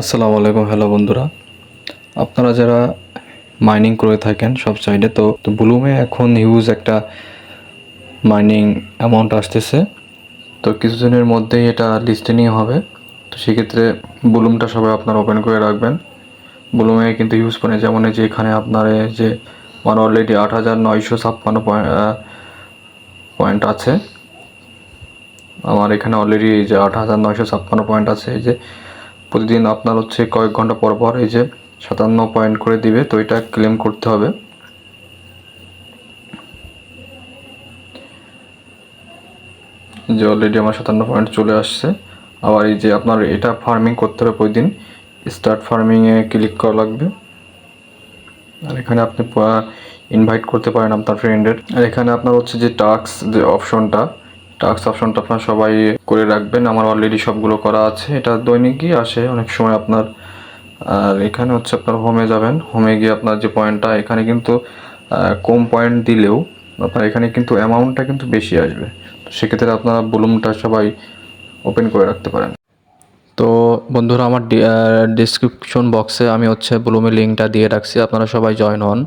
আসসালামু আলাইকুম, হ্যালো বন্ধুরা। আপনারা যারা মাইনিং করে থাকেন সব সাইডে তো তো ব্লুমে এখন হিউজ একটা মাইনিং অ্যামাউন্ট আসতেছে। তো কিছুদিনের মধ্যেই এটা লিস্টেনিং হবে। তো সেক্ষেত্রে ব্লুমটা সবাই আপনারা ওপেন করে রাখবেন। ব্লুমে কিন্তু হিউজ পয়েন্ট যেমন যে এখানে আপনার যে আমার অলরেডি আট হাজার নয়শো ছাপ্পান্ন পয়েন্ট আছে। আমার এখানে অলরেডি যে আট হাজার নয়শো ছাপ্পান্ন পয়েন্ট আছে। এই যে প্রতিদিন আপনার হচ্ছে কয়েক ঘণ্টা পর পর এই যে সাতান্ন পয়েন্ট করে দিবে, তো এটা ক্লেম করতে হবে। যে অলরেডি আমার সাতান্ন পয়েন্ট চলে আসছে। আবার এই যে আপনার এটা ফার্মিং করতে হবে প্রতিদিন স্টার্ট ফার্মিংয়ে ক্লিক করা লাগবে। আর এখানে আপনি ইনভাইট করতে পারেন আপনার ফ্রেন্ডের আর এখানে আপনার হচ্ছে যে টাস্ক যে অপশনটা টাস্ক অপশনটা আপনার সবাই করে রাখবেন। আমার অলরেডি সবগুলো করা আছে। এটা দৈনিকই আসে। অনেক সময় আপনার, আর এখানে হচ্ছে আপনার হোমে যাবেন। হোমে গিয়ে আপনার যে পয়েন্টটা এখানে কিন্তু কম পয়েন্ট দিলেও আপনার এখানে কিন্তু অ্যামাউন্টটা কিন্তু বেশি আসবে। তো সেক্ষেত্রে আপনারা ব্লুমটা সবাই ওপেন করে রাখতে পারেন। তো বন্ধুরা, আমার ডিসক্রিপশন বক্সে আমি হচ্ছে ব্লুমের লিঙ্কটা দিয়ে রাখছি। আপনারা সবাই জয়েন হন।